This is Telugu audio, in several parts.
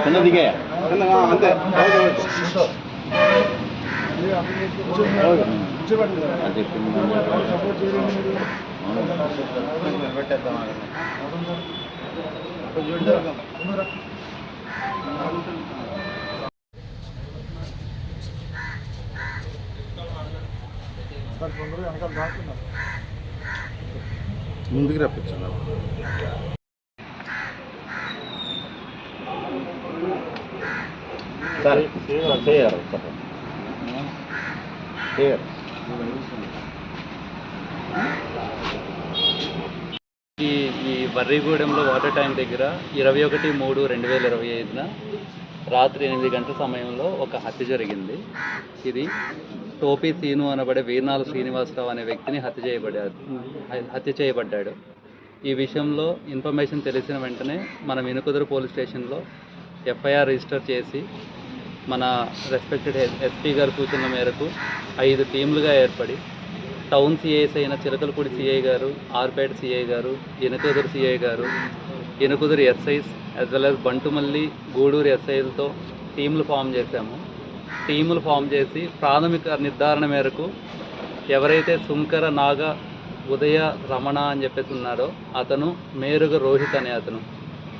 చిన్నదిగే చిన్నగా అంతే అది పెట్టేద్దాం ముందుకు రప్పించాను సరే చేయరు చేయరు ఈ ఈ బర్రీగూడెంలో వాటర్ ట్యాంక్ దగ్గర ఇరవై ఒకటి మూడు రెండు వేల ఇరవై ఐదున రాత్రి ఎనిమిది గంటల సమయంలో ఒక హత్య జరిగింది. ఇది టోపీ సీను అనబడే వీర్నాల శ్రీనివాసరావు అనే వ్యక్తిని హత్య చేయబడ్డాడు హత్య చేయబడ్డాడు. ఈ విషయంలో ఇన్ఫర్మేషన్ తెలిసిన వెంటనే మనం ఇనుకుదురు పోలీస్ స్టేషన్లో ఎఫ్ఐఆర్ రిజిస్టర్ చేసి మన రెస్పెక్టెడ్ ఎస్పీ గారు సూచనల మేరకు ఐదు టీంలుగా ఏర్పడి టౌన్ సిఐస్ అయిన చిలకలపూడి సిఐ గారు ఆర్పేట సిఐ గారు ఎనుకుదురు సిఐ గారు Enukuduru SIs as well as Bantumilli Gudur ఎస్ఐలతో టీంలు ఫామ్ చేశాము. టీములు ఫామ్ చేసి ప్రాథమిక నిర్ధారణ మేరకు ఎవరైతే సుంకర నాగ ఉదయ రమణ అని చెప్పేసి ఉన్నారో అతను మేరుగ రోహిత్ అనే అతను.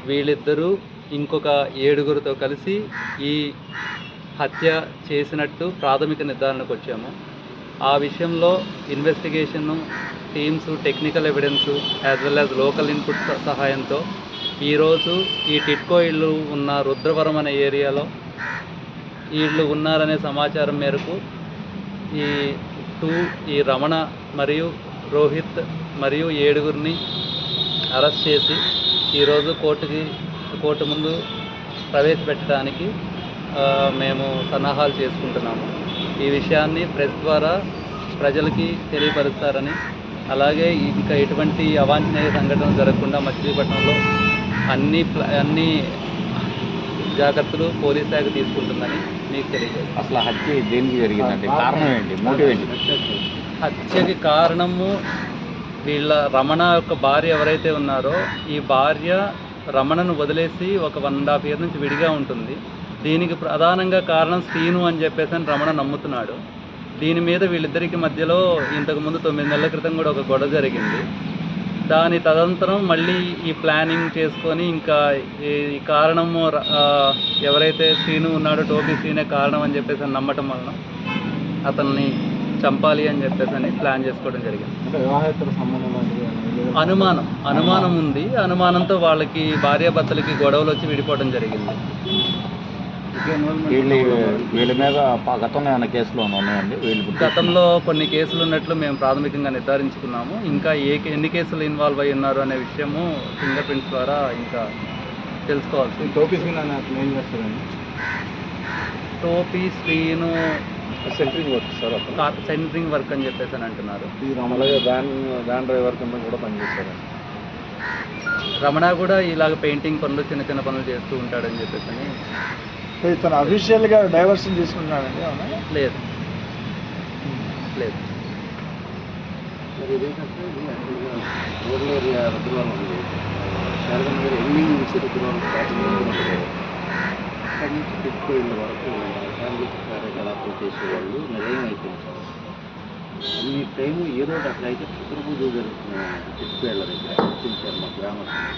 వీళ్ళిద్దరూ ఇంకొక ఏడుగురితో కలిసి ఈ హత్య చేసినట్టు ప్రాథమిక నిర్ధారణకు వచ్చాము. ఆ విషయంలో investigation teams technical evidence as well as local input సహాయంతో ఈరోజు ఈ టిట్కో ఇళ్ళు ఉన్న రుద్రవరం అనే ఏరియాలో వీళ్ళు ఉన్నారనే సమాచారం మేరకు ఈ టూ ఈ రమణ మరియు రోహిత్ మరియు ఏడుగురిని అరెస్ట్ చేసి ఈరోజు కోర్టుకి కోర్టు ముందు ప్రవేశపెట్టడానికి మేము సన్నాహాలు చేసుకుంటున్నాము. ఈ విషయాన్ని ప్రెస్ ద్వారా ప్రజలకి తెలియపరుస్తారని అలాగే ఇంకా ఎటువంటి అవాంఛనీయ సంఘటనలు జరగకుండా మచిలీపట్నంలో అన్ని అన్ని జాగ్రత్తలు పోలీస్ శాఖ తీసుకుంటుందని మీకు తెలియజేస్తాను. అసలు హత్య దేనికి జరిగిందండి కారణం ఏంటి? హత్యకి కారణము వీళ్ళ రమణ యొక్క భార్య ఎవరైతే ఉన్నారో ఈ భార్య రమణను వదిలేసి ఒక వన్ అండ్ హాఫ్ ఇయర్ నుంచి విడిగా ఉంటుంది. దీనికి ప్రధానంగా కారణం శ్రీను అని చెప్పేసి అని రమణ నమ్ముతున్నాడు. దీని మీద వీళ్ళిద్దరికి మధ్యలో ఇంతకుముందు తొమ్మిది నెలల క్రితం కూడా ఒక గొడవ జరిగింది. దాని తదనంతరం మళ్ళీ ఈ ప్లానింగ్ చేసుకొని ఇంకా ఈ కారణము ర- ఎవరైతే శ్రీను ఉన్నాడో టోపీ శ్రీనే కారణం అని చెప్పేసి అని నమ్మటం వలన అతన్ని చంపాలి అని చెప్పేసి అని ప్లాన్ చేసుకోవడం జరిగింది? అనుమానం అనుమానం ఉంది. అనుమానంతో వాళ్ళకి భార్యాభర్తలకి గొడవలు వచ్చి విడిపోవడం జరిగింది. వీళ్ళ మీద గతంలో ఏమైనా కేసులు ఏమైనా ఉన్నాయండి? వీళ్ళు గతంలో కొన్ని కేసులు ఉన్నట్లు మేము ప్రాథమికంగా నిర్ధారించుకున్నాము. ఇంకా ఏ ఎన్ని కేసులు ఇన్వాల్వ్ అయి ఉన్నారు అనే విషయము ఫింగర్ ప్రింట్స్ ద్వారా ఇంకా తెలుసుకోవాల్సి టోపీ చేస్తారండి టోపీ శ్రీను సెంట్రింగ్ వర్క్ సార్ అతను? సెంటరింగ్ వర్క్ అని చెప్పేసి అని అంటున్నారు. అలాగే వ్యాన్ వ్యాన్ డ్రైవర్ కింద కూడా పనిచేస్తారు? రమణ కూడా ఇలాగ పెయింటింగ్ పనులు చిన్న చిన్న పనులు చేస్తూ ఉంటాడని చెప్పేసి అని. ఇతను అఫీషియల్గా డైవర్షన్ తీసుకుంటున్నాడండి అవునా లేదు. లేదు. మరి ఇదేంటంటే ఏరియా రుద్రవరం ఉంది. శారదం గారు ఎండింగ్ రుద్రవరం స్టార్టింగ్ నుంచి పెట్టుకోయిన వరకు ఫ్యామిలీ కార్యకలాపాలు చేసేవాళ్ళు నిలయం అయిపోయింది ఈ టైం ఏదో ఒకటి అయితే శుక్రపూజ జరుగుతుంది చిట్టుపేళ్ళ దగ్గర గుర్తించారు మా గ్రామస్తులు